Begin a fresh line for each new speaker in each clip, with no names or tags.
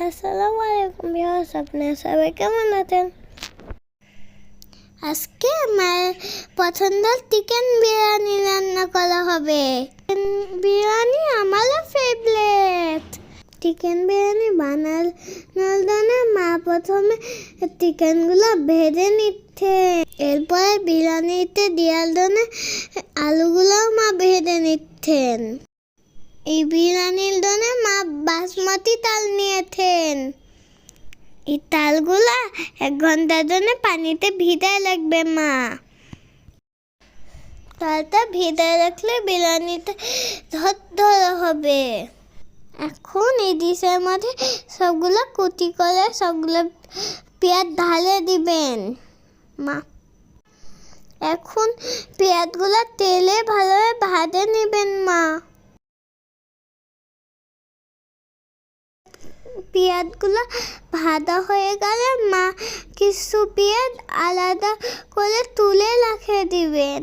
আসসালামু আলাইকুম ভিউয়ার্স আপনারা সবাই কেমন আছেন আজকে আমার পছন্দের চিকেন বিরিয়ানি রান্না করা হবে চিকেন বিরিয়ানি আমারও ফেভারিট চিকেন বিরিয়ানি বানানোর জন্য মা প্রথমে চিকেনগুলো ভেজে নিচ্ছে এরপরে বিরিয়ানিতে দেওয়ার জন্য আলুগুলোও মা ভেজে নিচ্ছেন এই বিরিয়ানির জন্য বাসমতি তাল নিয়েছেন। এই তালগুলা এক ঘণ্টার জন্য পানিতে ভিজায় লাগবে, মা। তালটা ভিজায় রাখলে বিরিয়ানিতে ধর ধরা হবে। এখন এই ডিশের মধ্যে সবগুলো কুটি করে সবগুলো পেঁয়াজ ঢালে দিবেন, মা। এখন পেঁয়াজগুলো তেলে ভালোভাবে ভাজে নেবেন, মা। পেঁয়াজগুলো ভাজা হয়ে গেলে মা কিছু পেঁয়াজ আলাদা করে তুলে রেখে দিবেন।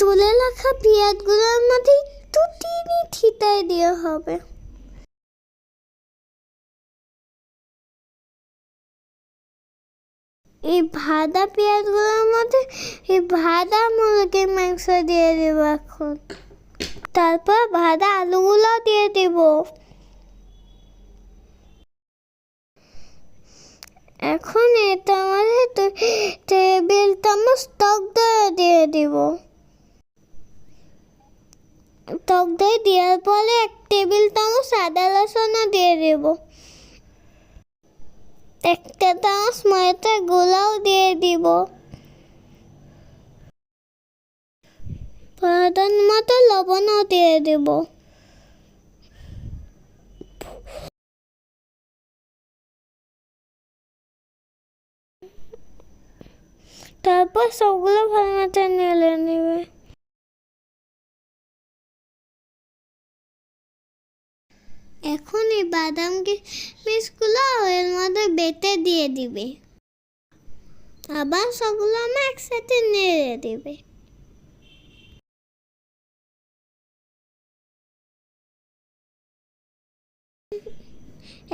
তুলে রাখা পেঁয়াজগুলোর মধ্যে একটু চিনি ছিটাই দেওয়া হবে। এই ভাদা পেঁয়াজগুলোর মধ্যে এই ভাদা মুরগির মাংস দিয়ে দেব এখন। তারপর ভাজা আলুগুলো দিয়ে দেব। এখন এটা মধ্যে টেবিল চামচ টক দই দিয়ে দিব। টক দই দেওয়ার পরে এক টেবিল চামচ আদা রসুনও দিয়ে দেবো। একটা চামচ ময়দার গোলাও দিয়ে দিব। প্রয়োজন মতো লবণও দিয়ে দেব তারপর সবগুলো ভালো মতো নেড়ে নেবে এখন এই বাদাম কিশমিশগুলো এর মধ্যে বেটে দিয়ে দিবে আবার সবগুলো আমার একসাথে নেড়ে দিবে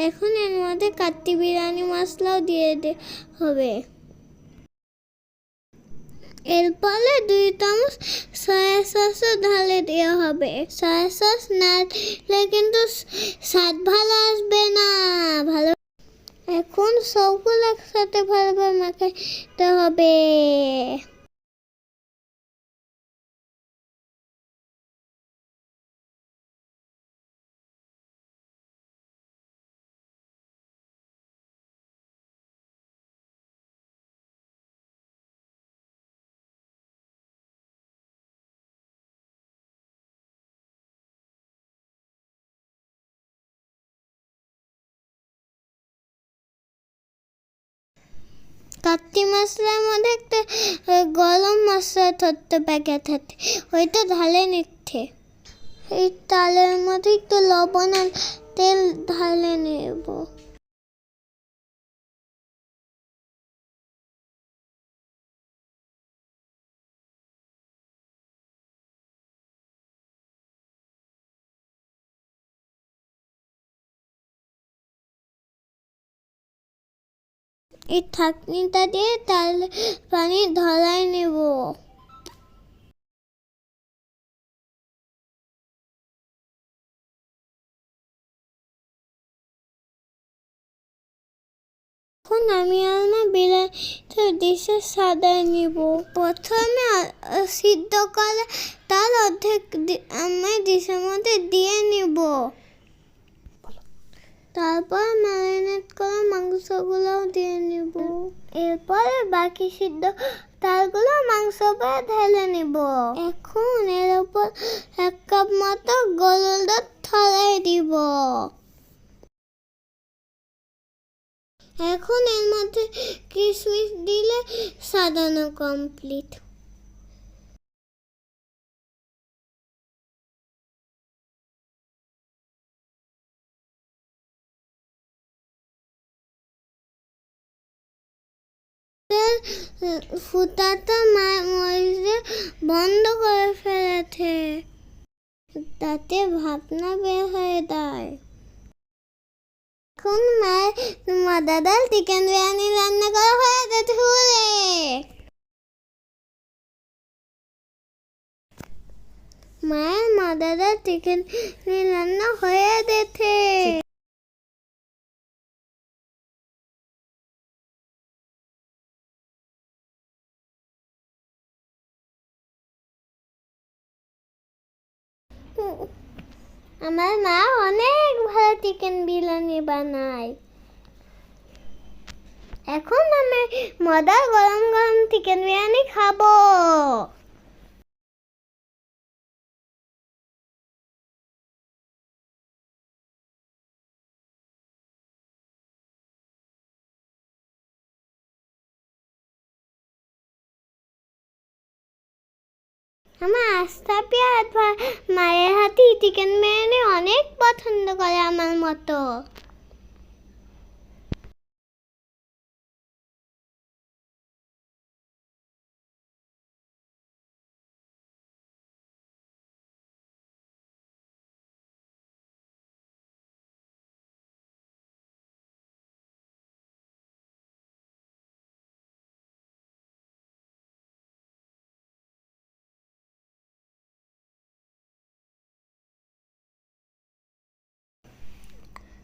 এখন এর মধ্যে কাত্তি বিরিয়ানি মশলাও দিয়ে হবে। এরপরে দুই চামচ সয়া সসও ঢালে দেওয়া হবে। সয়া সস না দিলে কিন্তু স্বাদ ভালো আসবে না। ভালো এখন সবগুলো একসাথে ভালোভাবে মাখাতে হবে। কাত্তি মশলার মধ্যে একটা গরম মশলা ধরতে প্যাকেট হাতে ওইটা ঢালে নিচ্ছে। এই তালের মধ্যে একটু লবণ আর তেল ঢালে নেব। এই ঠাকনিটা দিয়ে তাল পানি ধরাই নেব। এখন আমি আমার বিলাইতে ডিশে সাদায় নিব। প্রথমে সিদ্ধ করা তার অর্ধেক আমি ডিশের মধ্যে দিয়ে নিব। তারপর ম্যারিনেট করা মাংসগুলোও দিয়ে নিব। এরপরে বাকি সিদ্ধ তারগুলো মাংস পরে ঢেলে নিব। এখন এর উপর এক কাপ মতো গরুর দুধ ছড়াই দিব। এখন এর মধ্যে কিশমিশ দিলে সাজানো কমপ্লিট ফুটাটা বন্ধ করে ফেলেছে। তাতে ভাবনা বের হয়ে যায়। এখন মায়ের মা দাদার চিকেন বিরিয়ানি রান্না করা হয়ে গেছে মায়ের মা দাদার চিকেন রান্না হয়ে গেছে। আমার মা অনেক ভালো চিকেন বিরিয়ানি বানায়। এখন আমি মজা গরম গরম চিকেন বিরিয়ানি খাব। আমার আস্থা পেয়ার মায়ের হাতে চিকেন বিরিয়ানি অনেক পছন্দ করে আমার মতো।